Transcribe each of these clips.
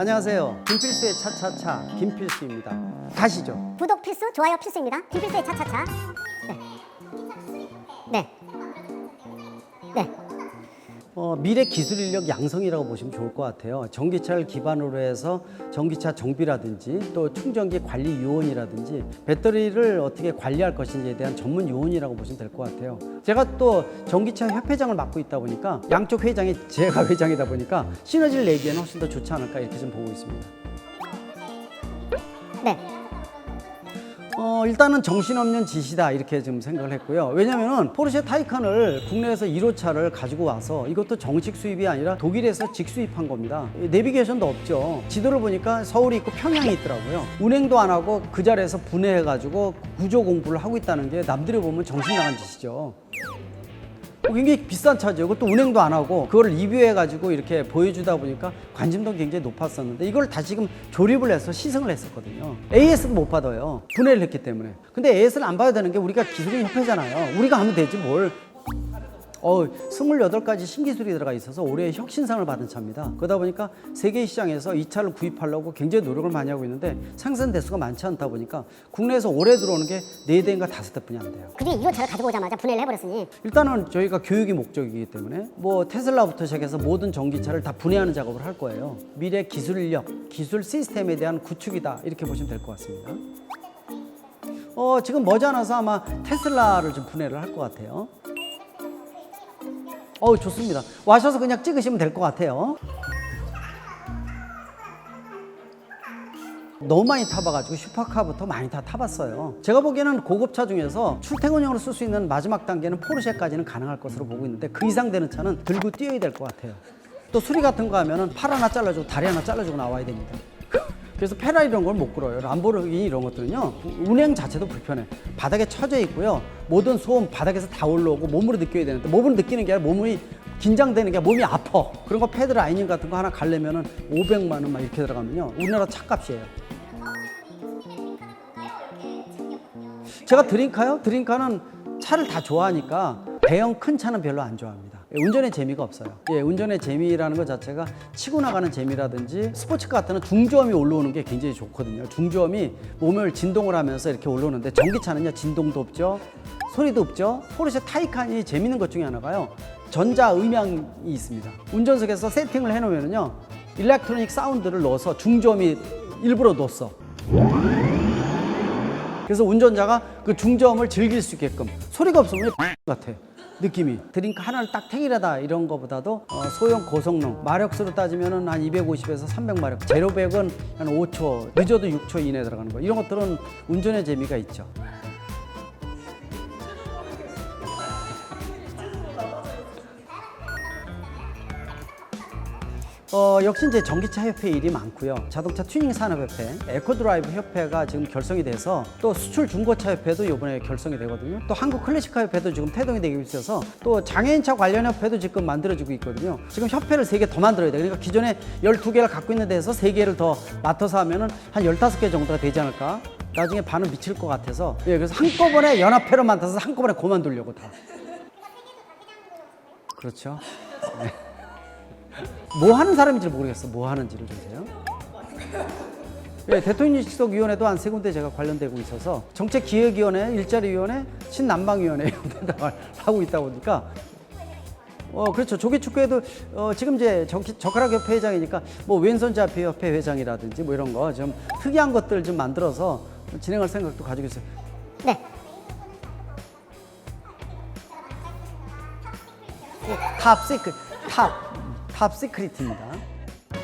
안녕하세요. 김필수의 차차차 김필수입니다. 가시죠. 구독 필수, 좋아요 필수입니다. 김필수의 차차차. 네. 네. 네. 어, 미래 기술 인력 양성이라고 보시면 좋을 것 같아요. 전기차를 기반으로 해서 전기차 정비라든지 또 충전기 관리 요원이라든지 배터리를 어떻게 관리할 것인지에 대한 전문 요원이라고 보시면 될 것 같아요. 제가 또 전기차 협회장을 맡고 있다 보니까 양쪽 회장이 제가 회장이다 보니까 시너지를 내기에는 훨씬 더 좋지 않을까 이렇게 좀 보고 있습니다. 네. 어, 일단은 정신없는 짓이다 이렇게 좀 생각을 했고요. 왜냐면은 포르쉐 타이칸을 국내에서 1호차를 가지고 와서 이것도 정식 수입이 아니라 독일에서 직수입한 겁니다. 내비게이션도 없죠. 지도를 보니까 서울이 있고 평양이 있더라고요. 운행도 안 하고 그 자리에서 분해해가지고 구조 공부를 하고 있다는 게 남들이 보면 정신 나간 짓이죠. 굉장히 비싼 차죠. 그것도 운행도 안 하고 그걸 리뷰해 가지고 이렇게 보여주다 보니까 관심도 굉장히 높았었는데 이걸 다 지금 조립을 해서 시승을 했었거든요. AS도 못 받아요. 분해를 했기 때문에. 근데 AS를 안 받아야 되는 게 우리가 기술인 협회잖아요. 우리가 하면 되지 뭘. 어, 28가지 신기술이 들어가 있어서 올해 혁신상을 받은 차입니다. 그러다 보니까 세계 시장에서 이 차를 구입하려고 굉장히 노력을 많이 하고 있는데 생산 대수가 많지 않다 보니까 국내에서 올해 들어오는 게 네대인가 다섯 대뿐이 안 돼요. 그게 이거 제가 가지고 오자마자 분해를 해버렸으니 일단은 저희가 교육이 목적이기 때문에 뭐 테슬라부터 시작해서 모든 전기차를 다 분해하는 작업을 할 거예요. 미래 기술 인력, 기술 시스템에 대한 구축이다 이렇게 보시면 될 것 같습니다. 어, 지금 머지않아서 아마 테슬라를 좀 분해를 할 것 같아요. 어, 좋습니다. 와셔서 그냥 찍으시면 될 것 같아요. 너무 많이 타봐가지고 슈퍼카부터 많이 다 타봤어요. 제가 보기에는 고급차 중에서 출퇴근용으로 쓸 수 있는 마지막 단계는 포르쉐까지는 가능할 것으로 보고 있는데 그 이상 되는 차는 들고 뛰어야 될 것 같아요. 또 수리 같은 거 하면은 팔 하나 잘라주고 다리 하나 잘라주고 나와야 됩니다. 그래서 페라리 이런 걸 못 끌어요. 람보르기니 이런 것들은요. 운행 자체도 불편해. 바닥에 쳐져 있고요. 모든 소음 바닥에서 다 올라오고 몸으로 느껴야 되는데 몸으로 느끼는 게 아니라 몸이 긴장되는 게 몸이 아파. 그런 거 패드 라이닝 같은 거 하나 갈려면은 500만 원 막 이렇게 들어가면요. 우리나라 차값이에요. 제가 드림카요? 드림카는 차를 다 좋아하니까 대형 큰 차는 별로 안 좋아합니다. 예, 운전에 재미가 없어요. 예, 운전의 재미라는 것 자체가 치고 나가는 재미라든지 스포츠카 같은 건 중저음이 올라오는 게 굉장히 좋거든요. 중저음이 몸을 진동을 하면서 이렇게 올라오는데 전기차는요 진동도 없죠, 소리도 없죠. 포르쉐 타이칸이 재밌는 것 중에 하나가요. 전자 음향이 있습니다. 운전석에서 세팅을 해놓으면요 일렉트로닉 사운드를 넣어서 중저음이 일부러 넣었어. 그래서 운전자가 그 중저음을 즐길 수 있게끔 소리가 없으면 같아 느낌이. 드링크 하나를 딱 탱이라다 이런 거보다도 어, 소형 고성능. 마력수로 따지면 은 한 250에서 300마력. 제로백은 한 5초 늦어도 6초 이내에 들어가는 거. 이런 것들은 운전의 재미가 있죠 어, 역시 이제 전기차 협회 일이 많고요. 자동차 튜닝 산업협회, 에코드라이브 협회가 지금 결성이 돼서 또 수출 중고차 협회도 이번에 결성이 되거든요. 또 한국 클래식카 협회도 지금 태동이 되고 있어서 또 장애인차 관련 협회도 지금 만들어지고 있거든요. 지금 협회를 세 개 더 만들어야 돼. 그러니까 기존에 12개를 갖고 있는 데서 세개를더 맡아서 하면은 한 15개 정도가 되지 않을까? 나중에 반은 미칠 것 같아서. 예, 그래서 한꺼번에 연합회로 만들어서 한꺼번에 그만두려고 다. 그렇죠. 뭐 하는 사람인지 모르겠어. 뭐 하는지를 주세요. 예, 대통령직속위원회도 한 세 군데 제가 관련되고 있어서 정책기획위원회, 일자리위원회, 신남방위원회 이런 데다가 하고 있다 보니까 어 그렇죠 조기축구에도 어, 지금 이제 젓가락 협회 회장이니까 뭐 왼손잡이 협회 회장이라든지 뭐 이런 거 좀 특이한 것들 좀 만들어서 진행할 생각도 가지고 있어요. 네. 탑 시크 탑 탑 시크릿입니다.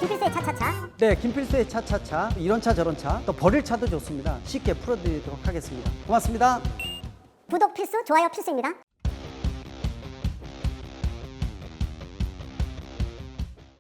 김필수의 차차차. 네, 김필수의 차차차 이런 차 저런 차 또 버릴 차도 좋습니다. 쉽게 풀어드리도록 하겠습니다. 고맙습니다. 구독 필수, 좋아요 필수입니다.